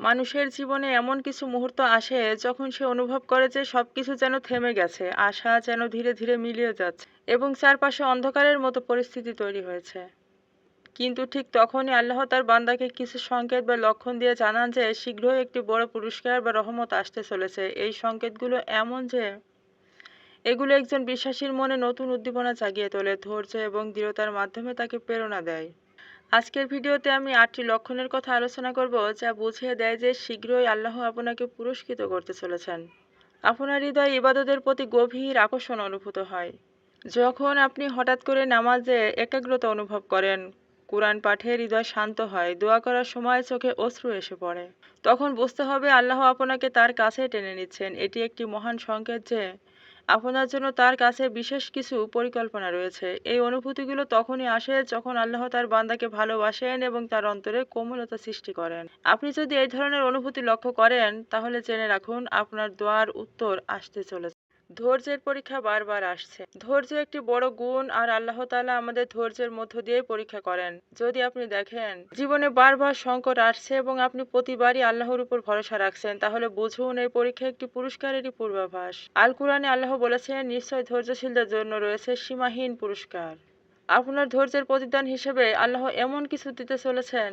মানুষের জীবনে এমন কিছু মুহূর্ত আসে যখন সে অনুভব করে যে সবকিছু যেন থেমে গেছে, আশা যেন ধীরে ধীরে মিলিয়ে যাচ্ছে এবং চারপাশে অন্ধকারের মতো পরিস্থিতি তৈরি হয়েছে। কিন্তু ঠিক তখনই আল্লাহ তার বান্দাকে কিছু সংকেত বা লক্ষণ দিয়ে জানান যে শীঘ্রই একটি বড় পুরস্কার বা রহমত আসতে চলেছে। এই সংকেতগুলো এমন যে এগুলো একজন বিশ্বাসীর মনে নতুন উদ্দীপনা জাগিয়ে তোলে, ধৈর্য এবং দৃঢ়তার মাধ্যমে তাকে প্রেরণা দেয়। আজকের ভিডিওতে আমি আটটি লক্ষণের কথা আলোচনা করব যা বুঝিয়ে দেয় যে শীঘ্রই আল্লাহ আপনাকে পুরস্কৃত করতে চলেছেন। আপনার হৃদয় ইবাদতের প্রতি গভীর আকর্ষণ অনুভূত হয়। যখন আপনি হঠাৎ করে নামাজে একাগ্রতা অনুভব করেন, কোরআন পাঠে হৃদয় শান্ত হয়, দোয়া করার সময় চোখে অশ্রু এসে পড়ে, তখন বুঝতে হবে আল্লাহ আপনাকে তার কাছে টেনে নিচ্ছেন। এটি একটি মহান সংকেত যে আপনার জন্য তার কাছে বিশেষ কিছু পরিকল্পনা রয়েছে। এই অনুভূতিগুলো তখনই আসে যখন আল্লাহ তার বান্দাকে ভালোবাসেন এবং তার অন্তরে কোমলতা সৃষ্টি করেন। আপনি যদি এই ধরনের অনুভূতি লক্ষ্য করেন, তাহলে জেনে রাখুন আপনার দোয়ার উত্তর আসতে চলেছে। ধৈর্যের পরীক্ষা বারবার আসছে। ধৈর্য একটি বড় গুণ আর আল্লাহ তালা আমাদের ধৈর্যের মধ্য দিয়ে পরীক্ষা করেন। যদি আপনি দেখেন, জীবনে বারবার সংকট আসছে এবং আপনি প্রতিবারই আল্লাহর উপর ভরসা রাখছেন, তাহলে বুঝুন এই পরীক্ষা একটি পুরস্কারেরই পূর্বাভাস। আল কুরআনে আল্লাহ বলেছেন, নিশ্চয় ধৈর্যশীলদের জন্য রয়েছে সীমাহীন পুরস্কার। আপনার ধৈর্যের প্রতিদান হিসেবে আল্লাহ এমন কিছু দিতে চলেছেন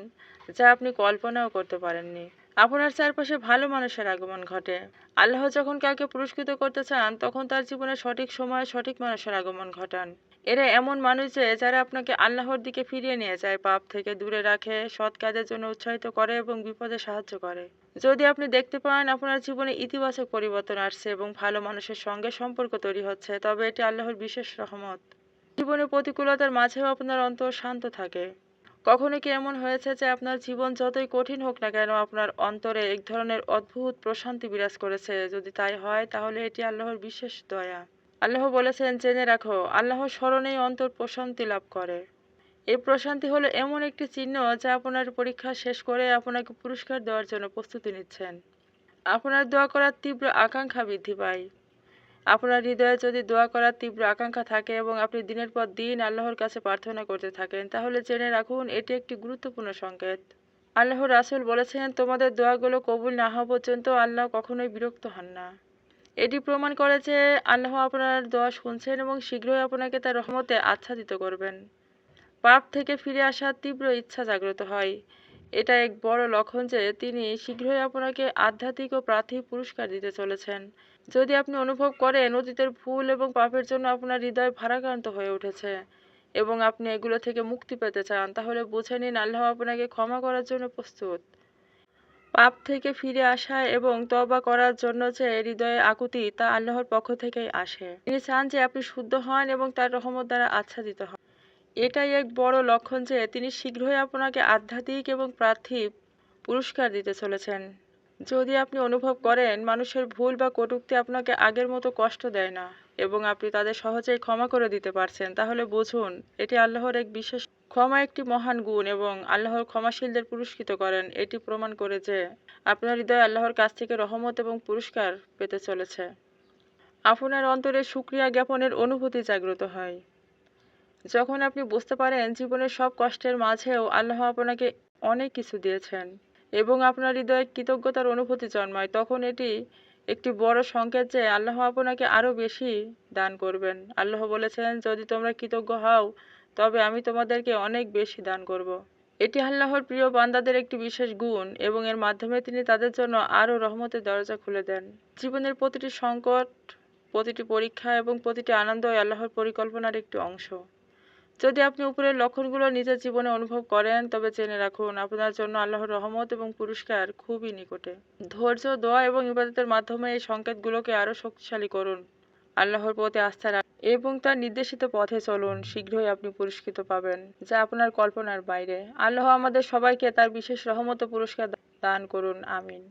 যা আপনি কল্পনাও করতে পারেননি। আপনার চারপাশে ভালো মানুষের আগমন ঘটে। আল্লাহ যখন কাউকে পুরস্কৃত করতে চান, তখন তার জীবনে সঠিক সময়ে সঠিক মানুষের আগমন ঘটান। এরা এমন মানুষ যে, যারা আপনাকে আল্লাহর দিকে ফিরিয়ে নিয়ে যায়, পাপ থেকে দূরে রাখে, সৎ কাজের জন্য উৎসাহিত করে এবং বিপদে সাহায্য করে। যদি আপনি দেখতে পান, আপনার জীবনে ইতিবাচক পরিবর্তন আসছে এবং ভালো মানুষের সঙ্গে সম্পর্ক তৈরি হচ্ছে, তবে এটি আল্লাহর বিশেষ রহমত। জীবনে প্রতিকূলতার মাঝেও আপনার অন্তর শান্ত থাকে। কখনো কি এমন হয়েছে যে আপনার জীবন যতই কঠিন হোক না কেন, আপনার অন্তরে এক ধরনের অদ্ভুত প্রশান্তি বিরাজ করেছে? যদি তাই হয়, তাহলে এটি আল্লাহর বিশেষ দয়া। আল্লাহ বলেছেন, জেনে রাখো আল্লাহর স্মরণেই অন্তর প্রশান্তি লাভ করে। এই প্রশান্তি হলো এমন একটি চিহ্ন যা আপনার পরীক্ষা শেষ করে আপনাকে পুরস্কার দেওয়ার জন্য প্রস্তুতি নিচ্ছেন। আপনার দোয়া করার তীব্র আকাঙ্ক্ষা বৃদ্ধি পায়। আপনার হৃদয়ে যদি দোয়া করার তীব্র আকাঙ্ক্ষা থাকে এবং আপনি দিনের পর দিন আল্লাহর কাছে প্রার্থনা করতে থাকেন, তাহলে জেনে রাখুন, এটি একটি গুরুত্বপূর্ণ সংকেত। আল্লাহ রাসুল বলেছেন, তোমাদের দোয়াগুলো কবুল না হওয়া পর্যন্ত আল্লাহ কখনোই বিরক্ত হন না। এটি প্রমাণ করে যে আল্লাহ আপনার দোয়া শুনছেন এবং শীঘ্রই আপনাকে তার রহমতে আচ্ছাদিত করবেন। পাপ থেকে ফিরে আসার তীব্র ইচ্ছা জাগ্রত হয়। এটা এক বড় লক্ষণ যে তিনি শীঘ্রই আপনাকে আধ্যাত্মিক ও প্রার্থিক পুরস্কার দিতে চলেছেন। যদি আপনি অনুভব করেন অতীতের ভুল এবং পাপের জন্য আপনার হৃদয় ভারাক্রান্ত হয়ে উঠেছে এবং আপনি এগুলো থেকে মুক্তি পেতে চান, তাহলে বুঝে নিন আল্লাহ আপনাকে ক্ষমা করার জন্য প্রস্তুত। পাপ থেকে ফিরে আসা এবং তবা করার জন্য যে হৃদয়ে আকুতি তা আল্লাহর পক্ষ থেকেই আসে। তিনি চান যে আপনি শুদ্ধ হন এবং তার রহমত দ্বারা আচ্ছাদিত হন। এটাই এক বড় লক্ষণ যে তিনি শীঘ্রই আপনাকে আধ্যাত্মিক এবং পার্থিব পুরস্কার দিতে চলেছেন। যদি আপনি অনুভব করেন, মানুষের ভুল বা কটূক্তি আপনাকে আগের মতো কষ্ট দেয় না এবং আপনি তাদের সহজেই ক্ষমা করে দিতে পারছেন, তাহলে বুঝুন, এটি আল্লাহর এক বিশেষ ক্ষমা একটি মহান গুণ এবং আল্লাহর ক্ষমাশীলদের পুরস্কৃত করেন। এটি প্রমাণ করে যে আপনার হৃদয় আল্লাহর কাছ থেকে রহমত এবং পুরস্কার পেতে চলেছে। আপনার অন্তরে সুক্রিয়া জ্ঞাপনের অনুভূতি জাগ্রত হয়। যখন আপনি বুঝতে পারেন জীবনের সব কষ্টের মাঝেও আল্লাহ আপনাকে অনেক কিছু দিয়েছেন এবং আপনার হৃদয়ে কৃতজ্ঞতার অনুভূতি জন্মায়, তখন এটি একটি বড় সংকেত যে আল্লাহ আপনাকে আরও বেশি দান করবেন। আল্লাহ বলেছেন, যদি তোমরা কৃতজ্ঞ হও, তবে আমি তোমাদেরকে অনেক বেশি দান করব। এটি আল্লাহর প্রিয় বান্দাদের একটি বিশেষ গুণ এবং এর মাধ্যমে তিনি তাদের জন্য আরও রহমতের দরজা খুলে দেন। জীবনের প্রতিটি সংকট, প্রতিটি পরীক্ষা এবং প্রতিটি আনন্দই আল্লাহর পরিকল্পনার একটি অংশ। যদি আপনি উপরের লক্ষণগুলো নিজের জীবনে অনুভব করেন, তবে জেনে রাখুন, আপনার জন্য আল্লাহর রহমত এবং পুরস্কার খুবই নিকটে। ধৈর্য, দোয়া এবং ইবাদতের মাধ্যমে এই সংকেতগুলোকে আরও শক্তিশালী করুন। আল্লাহর প্রতি আস্থা রাখ এবং তার নির্দেশিত পথে চলুন, শীঘ্রই আপনি পুরস্কৃত পাবেন, যা আপনার কল্পনার বাইরে। আল্লাহ আমাদের সবাইকে তার বিশেষ রহমত ও পুরস্কার দান করুন, আমিন।